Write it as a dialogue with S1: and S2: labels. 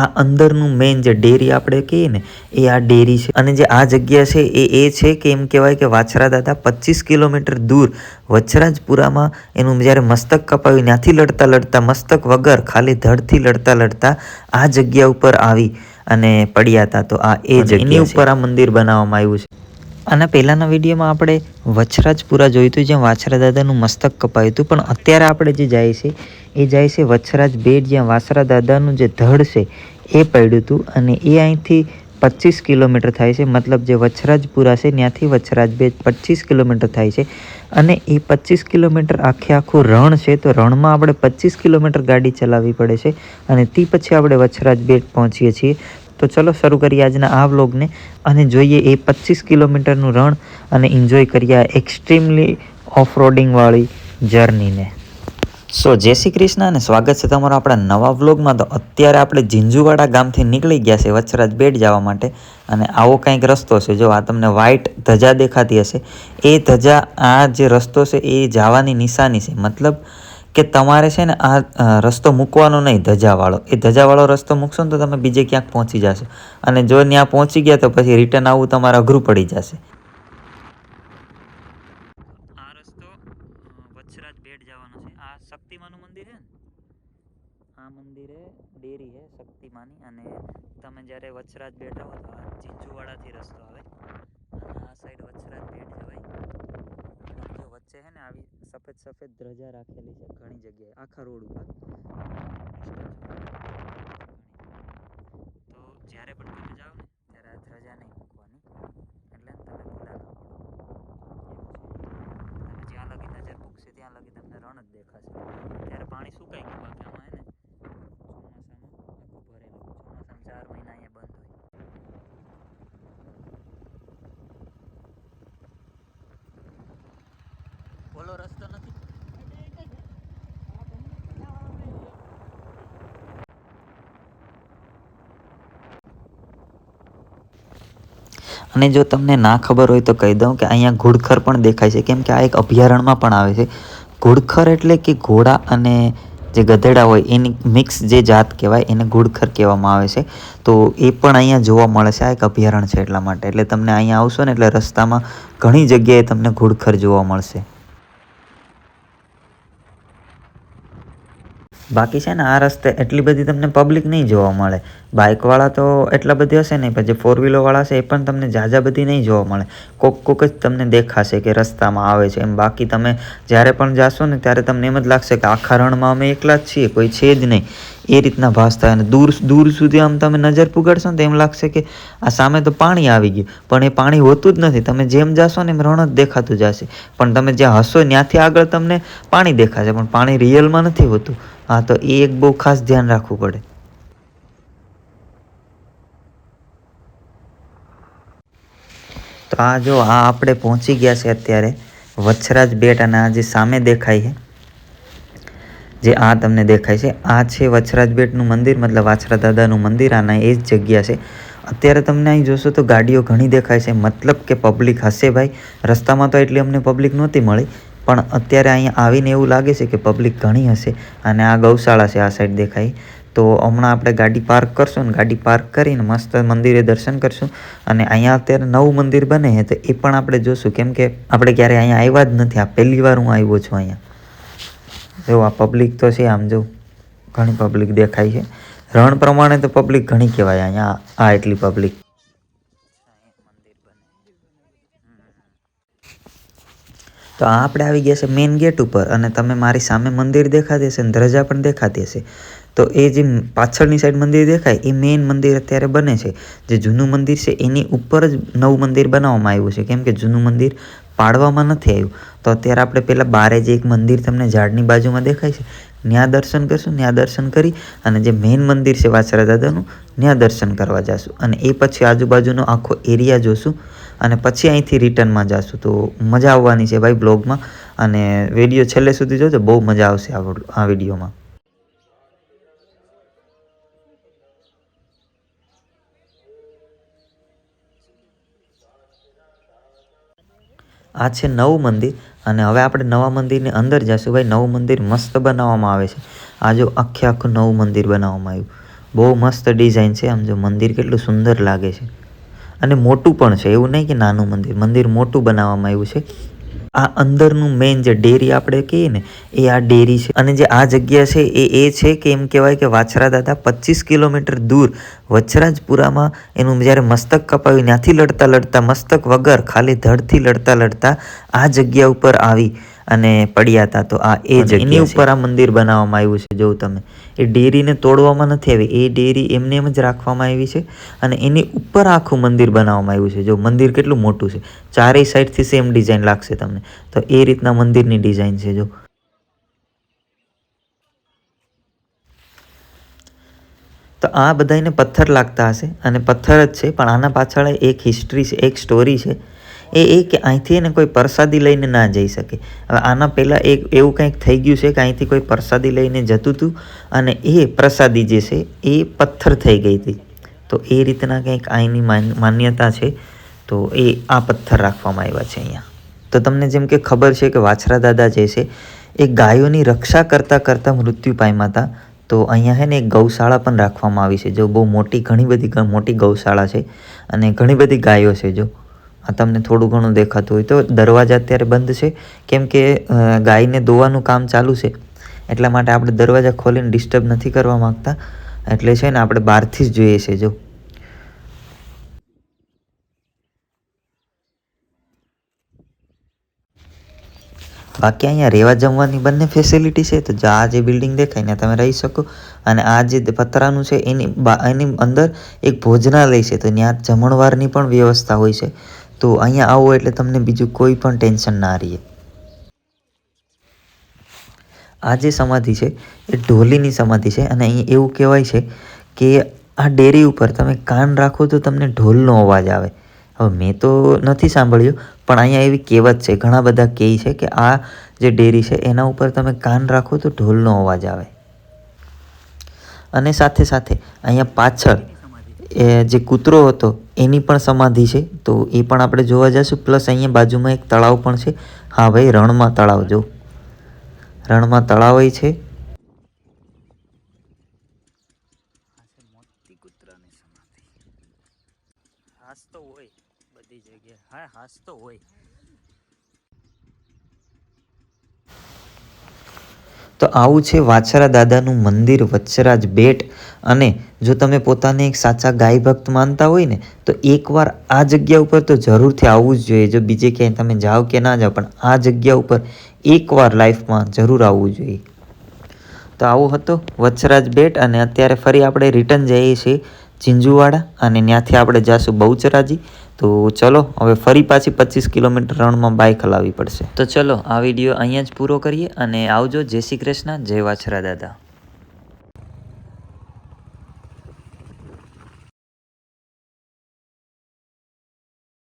S1: આ અંદરનું મેઇન જે ડેરી આપણે કહીએ ને એ આ ડેરી છે. અને જે આ જગ્યા છે એ એ છે કે એમ કહેવાય કે વાછરા દાદા પચીસ કિલોમીટર દૂર વચ્છરાજપુરામાં એનું જ્યારે મસ્તક કપાયું ત્યાંથી લડતા લડતા મસ્તક વગર ખાલી ધડથી લડતા લડતા આ જગ્યા ઉપર આવી અને પડ્યા હતા. તો આ એ જગ્યાની ઉપર આ મંદિર બનાવવામાં આવ્યું છે. અને પહેલાંના વિડીયોમાં આપણે વછરાજપુરા જોયું હતું જ્યાં વાછરા દાદાનું મસ્તક કપાયું હતું. પણ અત્યારે આપણે જે જાય છે એ જાય છે વચ્છરાજ બેટ, જ્યાં વાસરા દાદાનું જે ધડ છે, એ પડ્યું હતું અને એ અહીંથી પચીસ કિલોમીટર થાય છે. મતલબ જે વચ્છરાજપુરા છે, ત્યાંથી વચ્છરાજ બેટ પચીસ કિલોમીટર થાય છે. અને એ પચીસ કિલોમીટર આખે આખું રણ છે, તો રણમાં આપણે પચીસ કિલોમીટર ગાડી ચલાવવી પડે છે અને તે પછી આપણે વચ્છરાજ બેટ પહોંચીએ છીએ. તો ચલો શરૂ કરીએ આજના આ વ્લોગને અને જોઈએ એ પચીસ કિલોમીટરનું રણ અને એન્જોય કરીએ એક્સ્ટ્રીમલી ઓફ રોડિંગવાળી જર્નીને સો જય શ્રી કૃષ્ણ અને સ્વાગત છે તમારું આપણા નવા વ્લોગમાં. તો અત્યારે આપણે ઝીંઝુવાડા ગામથી નીકળી ગયા છે વચ્છરાજ બેટ જવા માટે. અને આવો કંઈક રસ્તો છે. જો આ તમને વ્હાઇટ ધજા દેખાતી હશે. એ ધજા, આ જે રસ્તો છે, એ જવાની નિશાની છે. મતલબ કે તમારે છે ને આ રસ્તો મૂકવાનો નહીં, ધજાવાળો. એ ધજાવાળો રસ્તો મૂકશો ને તો તમે બીજે ક્યાંક પહોંચી જશો. અને જો ત્યાં પહોંચી ગયા તો પછી રિટર્ન આવવું તમારે અઘરું પડી જશે આ રસ્તો વચરાજ બેટ જવાનો છે આ શક્તિમાનું મંદિર છે ને આ મંદિરે ડેરી છે શક્તિમાની અને તમે જ્યારે વચરાજ બેટ આવો તો આ ચીંચુવાડાથી રસ્તો આવે. અને આ સાઈડ વચ્છરાજ બેટ જવાય જો વચ્ચે છે ને આવી સફેદ સફેદ ધ્રજા રાખેલી છે ઘણી જગ્યાએ. આખા રોડ ઉપર. તો જ્યારે પણ તમે જાઓ ને, ત્યારે આ ધ્રજા નહીં મૂકવાની. એટલે તમે ભૂલા ના પડો. તમે જ્યાં લગી નજર મૂકશે, ત્યાં લગી તમને રણ જ દેખાશે. ત્યારે પાણી સુકાઈ ગયું બાકી આમાં હે ને ચોમાસામાં આખું ભરેલું ચોમાસામાં ચાર મહિના અહીંયા બંધ હોય બોલો રસ્તો નથી. અને જો તમને ના ખબર હોય તો કહી દઉં કે અહીંયા ઘુડખર પણ દેખાય છે. કેમ કે આ એક અભયારણ્યમાં પણ આવે છે. ઘુડખર એટલે કે ઘોડા અને જે ગધેડા હોય, એની મિક્સ જે જાત કહેવાય, એને ઘુડખર કહેવામાં આવે છે. તો એ પણ અહીંયા જોવા મળે છે. આ એક અભયારણ્ય છે એટલા માટે. એટલે તમને અહીંયા આવશો ને એટલે રસ્તામાં ઘણી જગ્યાએ તમને ઘુડખર જોવા મળશે. બાકી છે ને આ રસ્તે એટલી બધી તમને પબ્લિક નહીં જોવા મળે. બાઇકવાળા તો એટલા બધી હશે નહીં, પછી ફોર વ્હીલરવાળા છે એ પણ તમને ઝાઝા બધી નહીં જોવા મળે. કોક કોક જ તમને દેખાશે કે રસ્તામાં આવે છે. એમ બાકી તમે જ્યારે પણ જાશો ને ત્યારે તમને એમ જ લાગશે કે આખા રણમાં અમે એકલા જ છીએ, કોઈ છે જ નહીં. એ રીતના ભાસ થાય અને દૂર દૂર સુધી આમ તમે નજર પુગાડશો ને તો એમ લાગશે કે આ સામે તો પાણી આવી ગયું. પણ એ પાણી હોતું જ નથી. તમે જેમ જાશો ને એમ રણ જ દેખાતું જશે. પણ તમે જ્યાં હશો ત્યાંથી આગળ તમને પાણી દેખાશે. પણ પાણી રિયલમાં નથી હોતું. હા, તો એ એક બહુ ખાસ ધ્યાન રાખવું પડે. તો આ જો, આ આપણે પહોંચી ગયા છે અત્યારે વચ્છરાજ બેટ અને આ જે સામે દેખાય છે, જે આ તમને દેખાય છે, આ છે વચ્છરાજ બેટનું મંદિર, મતલબ વાછરા દાદાનું મંદિર, આના એ જ જગ્યા છે. અત્યારે તમને અહીં જોશો તો ગાડીઓ ઘણી દેખાય છે, મતલબ કે પબ્લિક હશે ભાઈ. રસ્તામાં તો એટલી અમને પબ્લિક નહોતી મળી. પણ અત્યારે અહીંયા આવીને એવું લાગે છે કે પબ્લિક ઘણી હશે અને આ ગૌશાળા છે આ સાઈડ દેખાય. તો હમણાં આપણે ગાડી પાર્ક કરશું ને ગાડી પાર્ક કરીને મસ્ત મંદિરે દર્શન કરશું અને અહીંયા અત્યારે નવું મંદિર બને છે તો એ પણ આપણે જોશું. કેમ કે આપણે ક્યારે અહીંયા આવ્યા જ નથી. આ પહેલી વાર હું આવ્યો છું અહીંયા. જો આ પબ્લિક તો છે આમ જો ઘણી પબ્લિક દેખાય છે. રણ પ્રમાણે તો પબ્લિક ઘણી કહેવાય અહીંયા. આ એટલી પબ્લિક તો આપણે આવી ગયા છે મેઇન ગેટ ઉપર અને તમે મારી સામે મંદિર દેખાતી હશે અને ધ્રજા પણ દેખાતી હશે. તો એ જે પાછળની સાઈડ મંદિર દેખાય, એ મેઇન મંદિર અત્યારે બને છે. જે જૂનું મંદિર છે, એની ઉપર જ નવું મંદિર બનાવવામાં આવ્યું છે. કેમ કે જૂનું મંદિર પાડવામાં નથી આવ્યું. તો અત્યારે આપણે પહેલાં બારે જે એક મંદિર તમને ઝાડની બાજુમાં દેખાય છે, ત્યાં દર્શન કરશું, ત્યાં દર્શન કરી અને જે મેઇન મંદિર છે વાછરા દાદાનું, ત્યાં દર્શન કરવા જઈશું અને એ પછી આજુબાજુનો આખો એરિયા જોશું. અને પછી અહીંથી રિટર્નમાં જઈશું તો મજા આવવાની છે ભાઈ બ્લોગમાં. અને વીડિયો છેલ્લે સુધી જોજો, બહુ મજા આવશે આ આ વિડીયોમાં. આ છે નવું મંદિર અને હવે આપણે નવા મંદિરની અંદર જઈશું ભાઈ, નવું મંદિર મસ્ત બનાવવામાં આવે છે. આ જો આખે આખું નવું મંદિર બનાવવામાં આવ્યું. બહુ મસ્ત ડિઝાઇન છે. આમ જો મંદિર કેટલું સુંદર લાગે છે. અને મોટું પણ છે. એવું નહીં કે નાનું મંદિર. મંદિર મોટું બનાવવામાં આવ્યું છે. આ અંદરનું મેઇન જે ડેરી આપણે કહીએ ને, એ આ ડેરી છે. અને જે આ જગ્યા છે એ એ છે કે એમ કહેવાય કે વાછરા દાદા પચીસ કિલોમીટર દૂર વચરાજપુરામાં એનું જ્યારે મસ્તક કપાયું, ત્યાંથી લડતા લડતા મસ્તક વગર ખાલી ધડથી લડતા લડતા આ જગ્યા ઉપર આવી. અને પડ્યા હતા તો આ એ એની ઉપર આ મંદિર બનાવવામાં આવ્યું છે જો તમે. એ ડેરીને તોડવામાં નથી આવી. એ ડેરી એમને એમ જ રાખવામાં આવી છે અને એની ઉપર આખું મંદિર બનાવવામાં આવ્યું છે. જો મંદિર કેટલું મોટું છે. ચારેય સાઈડથી સેમ ડિઝાઇન લાગશે તમને. તો એ રીતના મંદિરની ડિઝાઇન છે જો. તો આ બધાને પથ્થર લાગતા હશે અને પથ્થર જ છે પણ આના પાછળ એક હિસ્ટ્રી છે એક સ્ટોરી છે. એ એ કે અહીંથી એને કોઈ પ્રસાદી લઈને ના જઈ શકે. હવે આના પહેલાં એક એવું કંઈક થઈ ગયું છે કે અહીંથી કોઈ પ્રસાદી લઈને જતું હતું અને એ પ્રસાદી જે છે એ પથ્થર થઈ ગઈ હતી. તો એ રીતના કંઈક અહીંની માન્યતા છે. તો એ આ પથ્થર રાખવામાં આવ્યા છે અહીંયા. તો તમને જેમ કે ખબર છે કે વાછરા દાદા જે છે, એ ગાયોની રક્ષા કરતાં કરતાં મૃત્યુ પામ્યા હતા. તો અહીંયા છે ને એક ગૌશાળા પણ રાખવામાં આવી છે. જો બહુ મોટી, ઘણી બધી મોટી ગૌશાળા છે અને ઘણી બધી ગાયો છે જો. આ તમને થોડું ઘણું દેખાતું હોય તો દરવાજા અત્યારે બંધ છે. કેમ કે ગાયને દોવાનું કામ ચાલુ છે. એટલા માટે આપણે દરવાજા ખોલીને ડિસ્ટર્બ નથી કરવા માગતા. એટલે છે ને આપણે બહારથી જ જોઈએ છે, જો. બાકી અહીંયા રહેવા જમવાની બંને ફેસિલિટી છે, તો આ જે બિલ્ડિંગ દેખાય ને, તમે રહી શકો. અને આ જે પતરાનું છે, એની એની અંદર એક ભોજનાલય છે, તો ત્યાં જમણવારની પણ વ્યવસ્થા હોય છે. તો અહીંયા આવો એટલે તમને બીજું કોઈ પણ ટેન્શન ના રહીએ આ જે સમાધિ છે, એ ઢોલીની સમાધિ છે અને અહીં એવું કહેવાય છે કે આ ડેરી ઉપર તમે કાન રાખો તો તમને ઢોલનો અવાજ આવે. હવે મેં તો નથી સાંભળ્યું, પણ અહીંયા એવી કહેવત છે, ઘણા બધા કહે છે કે આ જે ડેરી છે, એના ઉપર તમે કાન રાખો તો ઢોલનો અવાજ આવે. અને સાથે સાથે અહીંયા પાછળ એ જે કૂતરો હતો એની પણ સમાધિ છે, તો એ પણ આપણે જોવા જઈશું પ્લસ અહીંયા બાજુમાં એક તળાવ પણ છે. હા ભાઈ, રણમાં તળાવ, જો. રણમાં તળાવ છે. હાસ તો હોય બધી જગ્યાએ. હા હાસ તો હોય. તો આવું છે વાછરા દાદાનું મંદિર વચ્છરાજ બેટ. અને જો તમે પોતાને એક સાચા ગાય ભક્ત માનતા હોય ને, તો એકવાર આ જગ્યા ઉપર તો જરૂરથી આવવું જ જોઈએ. જો બીજે ક્યાંય તમે જાઓ કે ના જાઓ, પણ આ જગ્યા ઉપર એકવાર લાઈફમાં જરૂર આવવું જોઈએ. તો આવો હતો વચ્છરાજ બેટ, અને અત્યારે ફરી આપણે રિટર્ન જઈએ છીએ. ચિંજુવાડા અને ત્યાંથી આપણે જાશું બહુચરાજી. તો ચલો, હવે ફરી પાછી પચીસ કિલોમીટર રણમાં બાઇક હલાવવી પડશે. તો ચલો, આ વીડિયો અહીંયા જ પૂરો કરીએ અને આવજો. જય શ્રી કૃષ્ણ, જય વાછરા દાદા